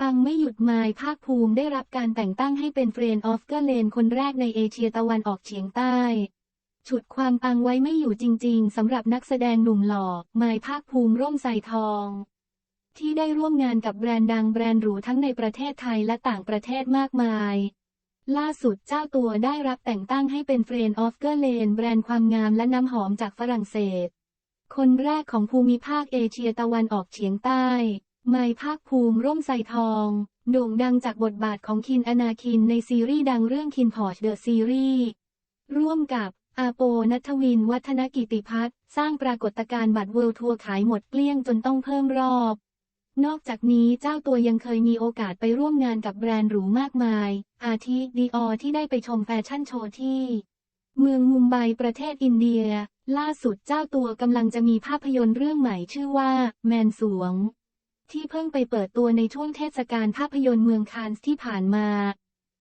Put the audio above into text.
ปังไม่หยุดมายภาคภูมิได้รับการแต่งตั้งให้เป็นเฟรนด์ออฟเกอร์เลนคนแรกในเอเชียตะวันออกเฉียงใต้ ฉุดความปังไว้ไม่อยู่จริง ๆสำหรับนักแสดงหนุ่มหล่อมายภาคภูมิร่มใส่ทอง ที่ได้ร่วมงานกับแบรนด์ดังแบรนด์หรูทั้งในประเทศไทยและต่างประเทศมากมาย ล่าสุดเจ้าตัวได้รับแต่งตั้งให้เป็นเฟรนด์ออฟเกอร์เลนแบรนด์ความงามและน้ำหอมจากฝรั่งเศส คนแรกของภูมิภาคเอเชียตะวันออกเฉียงใต้ ไมค์ภาคภูมิร่มใส่ทอง โด่งดังจากบทบาทของคินอนาคินในซีรีส์ดังเรื่องคินพอชเดอะซีรีส์ร่วมกับอาโปนัทวิน วัฒนกิติพัฒน์สร้างปรากฏการณ์บัตรเวิลด์ทัวร์ขายหมดเกลี้ยงจนต้องเพิ่มรอบ นอกจากนี้เจ้าตัวยังเคยมีโอกาสไปร่วมงานกับแบรนด์หรูมากมาย อาทิดีออที่ได้ไปชมแฟชั่นโชว์ที่ เมืองมุมไบประเทศอินเดีย ล่าสุดเจ้าตัวกำลังจะมีภาพยนตร์เรื่องใหม่ชื่อว่า แมนสวง ที่เพิ่งไปเปิดตัวในช่วงเทศกาลภาพยนตร์เมืองคานส์ที่ผ่านมา